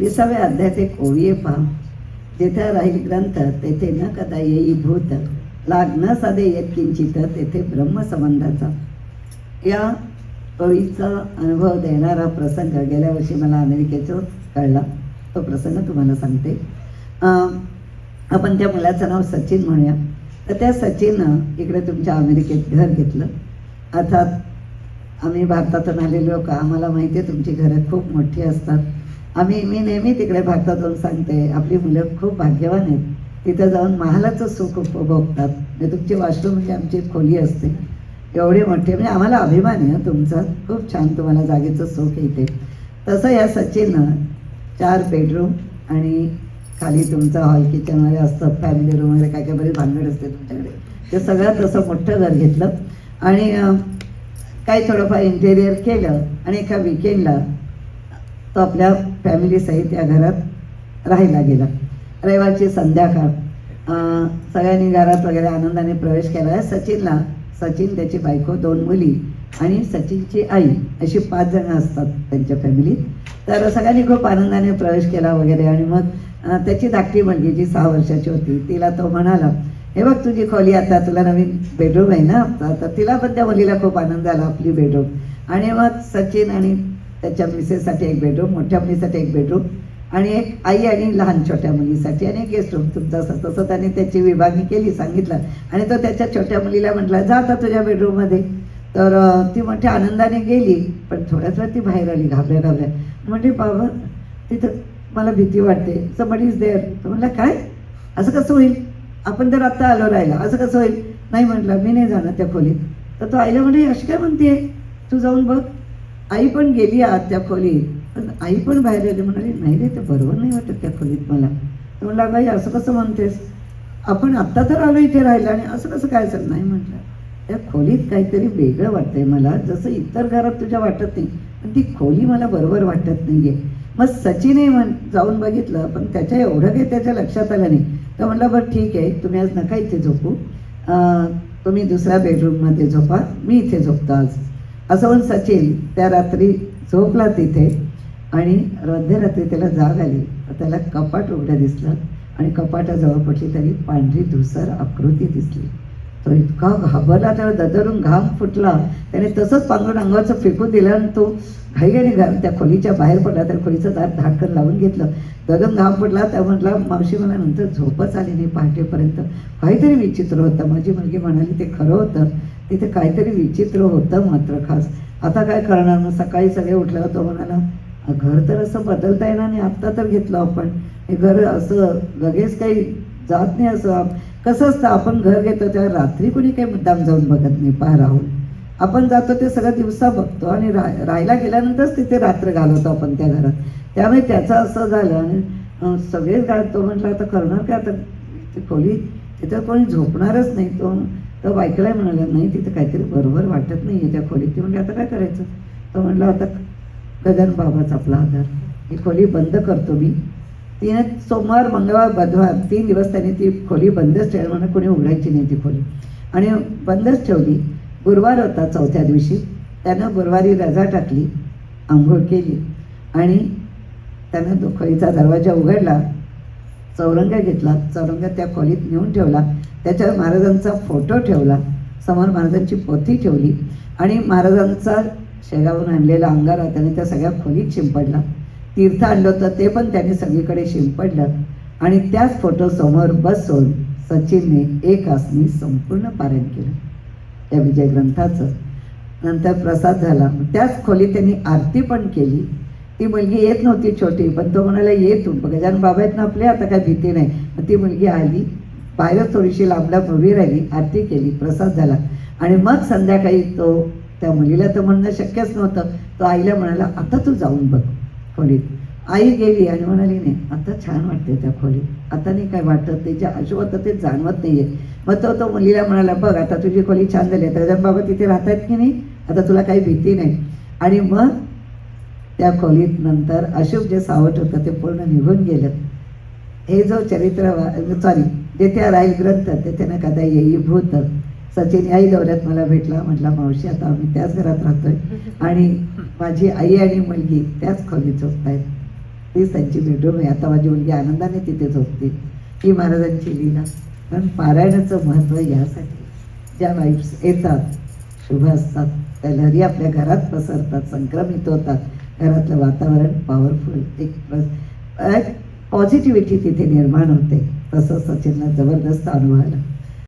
एकविसाव्या अध्यायात एक ओळी पहा जेथे राहील ग्रंथ तेथे न कदा येई भूत. लाग न साधे येत किंचित तेथे ब्रह्मसंबंधाचा. या ओळीचा अनुभव देणारा प्रसंग गेल्या वर्षी मला अमेरिकेचा कळला. तो प्रसंग तुम्हाला सांगते. आपण त्या मुलाचं नाव सचिन म्हणूया. तर त्या सचिननं इकडे तुमच्या अमेरिकेत घर घेतलं. अर्थात आम्ही भारतातून आलेलो लोक आम्हाला माहिती आहे तुमची घरं खूप मोठी असतात. आम्ही मी नेहमी तिकडे भारतातून सांगते आपली मुलं खूप भाग्यवान आहेत. तिथं जाऊन महालाचं सुख उपभोगतात म्हणजे तुमची वॉशरूम म्हणजे आमची खोली असते. एवढी मोठी म्हणजे आम्हाला अभिमान आहे तुमचा. खूप छान तुम्हाला जागेचं सुख येते तसं या सचिननं चार बेडरूम आणि खाली तुमचं हॉल किचन वगैरे असतं फॅमिली रूम वगैरे काय काय बरेच भानगड असते तुमच्याकडे. ते सगळं तसं मोठं घर घेतलं. आणि काही थोडंफार इंटेरियर केलं आणि एका विकेंडला तो आपल्या फॅमिलीसहित या घरात राहायला गेला. रविवारची संध्याकाळ. सगळ्यांनी घरात वगैरे आनंदाने प्रवेश केला. सचिनला सचिन त्याची बायको दोन मुली आणि सचिनची आई अशी पाच जणं असतात त्यांच्या फॅमिलीत तर सगळ्यांनी खूप आनंदाने प्रवेश केला वगैरे आणि मग त्याची धाकटी मुलगी जी सहा वर्षाची होती तिला तो म्हणाला हे बघ तुझी खोली आता तुला नवीन बेडरूम आहे ना तर तिला पण त्या मुलीला खूप आनंद झाला आपली बेडरूम आणि मग सचिन आणि त्याच्या मिसेससाठी एक बेडरूम मोठ्या मुलीसाठी एक बेडरूम आणि एक आई आणि लहान छोट्या मुलीसाठी आणि गेस्ट रूम तुमचा असं तसं त्याने त्याची विभागणी केली सांगितलं. आणि तो त्याच्या छोट्या मुलीला म्हटला जा आता तुझ्या बेडरूममध्ये तर ती मोठ्या आनंदाने गेली पण थोड्याच वेळ ती बाहेर आली घाबऱ्या घाबऱ्या. म्हणजे बाबा तिथं मला भीती वाटते. समड इज देअर तर म्हटलं काय? असं कसं होईल? आपण तर आत्ता आलो राहिला असं कसं होईल? नाही म्हटलं मी नाही जाणार त्या खोलीत. तर तो आईला म्हणे अशी काय म्हणते तू जाऊन बघ. आई पण गेली आत त्या खोलीत. पण आई पण बाहेर आली. म्हणाली नाही रे ते बरोबर नाही वाटत त्या खोलीत मला. तर म्हणला बाई असं कसं म्हणतेस? आपण आत्ता तर आलो इथे राहिलं आणि असं कसं काय सर नाही म्हटलं. त्या खोलीत काहीतरी वेगळं वाटतंय मला. जसं इतर घरात तुझ्या वाटत नाही पण ती खोली मला बरोबर वाटत नाही आहे मग सचिनही म्हण जाऊन बघितलं पण त्याच्या एवढं काही त्याच्या लक्षात आलं नाही. तर म्हटलं बरं ठीक आहे. तुम्ही आज नका इथे झोपू. तुम्ही दुसऱ्या बेडरूममध्ये झोपा. मी इथे झोपतो आज. असं म्हणून सचिन त्या रात्री झोपला तिथे आणि मध्यरात्री त्याला जाग आली. त्याला कपाट उघडं दिसलं आणि कपाटाजवळ पडली तरी पांढरी धुसर आकृती दिसली. तो इतका घाबरला त्याला ददरून घाम फुटला. त्याने तसंच पांघरून अंगाचं फेकून दिलं आणि तो घाईघाईने घाम त्या खोलीच्या बाहेर पडला. तर खोलीचं दार धाडकन लावून घेतलं. दगन घाम फुटला त्या म्हटला मावशी मला नंतर झोपच आली नाही पहाटेपर्यंत. काहीतरी विचित्र होतं. माझी मुलगी म्हणाली ते खरं होतं. तिथे काहीतरी विचित्र होतं मात्र खास. आता काय करणार? मग सकाळी सगळे उठल्यावर तो म्हणाला घर तर असं बदलता येणार नाही आत्ता तर घेतलं आपण. हे घर असं लगेच काही जात नाही असं. कसं असतं आपण घर घेतो तेव्हा रात्री कुणी काही मुद्दाम जाऊन बघत नाही. पाय राहून आपण जातो ते सगळं दिवसा बघतो आणि रा राहायला गेल्यानंतरच तिथे रात्र घालवतो आपण त्या घरात. त्यामुळे त्याचं असं झालं आणि सगळेच घालतो म्हटलं आता करणार काय आता? खोली तिथं कोणी झोपणारच नाही. तो तर बायकोला म्हणाला नाही तिथं काहीतरी बरोबर वाटत नाही आहे त्या खोलीत. ती म्हणजे आता काय करायचं? तो म्हणलं आता गगन बाबाच आपला आधार. ही खोली बंद करतो मी. तिने सोमवार मंगळवार बुधवार तीन दिवस त्याने ती खोली बंदच ठेवली म्हणून कोणी उघडायची नाही ती खोली. आणि बंदच ठेवली. गुरुवार होता चौथ्या दिवशी. त्यानं गुरुवारी रजा टाकली आंघोळ केली आणि त्यानं खोलीचा दरवाजा उघडला चौरंग घेतला. चौरंग त्या खोलीत नेऊन ठेवला. त्याच्यावर महाराजांचा फोटो ठेवला. समोर महाराजांची पोथी ठेवली. आणि महाराजांचा शेगावून आणलेला अंगारा त्याने त्या सगळ्या खोलीत शिंपडला. तीर्थ आणलं होतं ते पण त्याने सगळीकडे शिंपडलं. आणि त्याच फोटोसमोर बसून सचिनने एक आसनी संपूर्ण पारायण केलं. त्या विजय ग्रंथाचं. नंतर प्रसाद झाला. त्याच खोलीत त्यांनी आरती पण केली. ती मुलगी येत नव्हती छोटी पण तो म्हणाला ये तू गजानन बाबा आहेत ना आपले आता काय भीती नाही. मग ती मुलगी आली. बाहेरच थोडीशी लांब उभी राहिली आरती केली प्रसाद झाला. आणि मग संध्याकाळी तो त्या मुलीला तर म्हणणं शक्यच नव्हतं. तो आईला म्हणाला आता तू जाऊन बघ खोलीत. आई गेली आणि म्हणाली नाही आता छान वाटते त्या खोलीत. आता नाही काय वाटत त्याच्या अशुवत ते जाणवत नाहीये. मग तो तो मुलीला म्हणाला बघ आता तुझी खोली छान झाली आहे. गजानन बाबा तिथे राहतात की नाही? आता तुला काही भीती नाही. आणि मग त्या खोलीत नंतर अशुभ जे सावट होतं ते पूर्ण निघून गेलं. हे जो चरित्र सॉरी तेथे राहील ग्रंथ तेथे न कदा येई भूत. सचिन याही दौऱ्यात मला भेटला म्हटला मावशी आता आम्ही त्याच घरात राहतोय आणि माझी आई आणि मुलगी त्याच खोलीत झोपतायत. तीच त्यांची बेडरूम आहे. आता माझी मुलगी आनंदाने तिथे झोपते. ही महाराजांची लीला. पण पारायणाचं महत्त्व यासाठी. ज्या वाईफ्स येतात शुभ असतात त्या लहरी आपल्या घरात पसरतात संक्रमित होतात. घरातलं वातावरण पॉवरफुल एक पॉझिटिव्हिटी तिथे निर्माण होते. तसं सचिनला जबरदस्त अनुभव आला.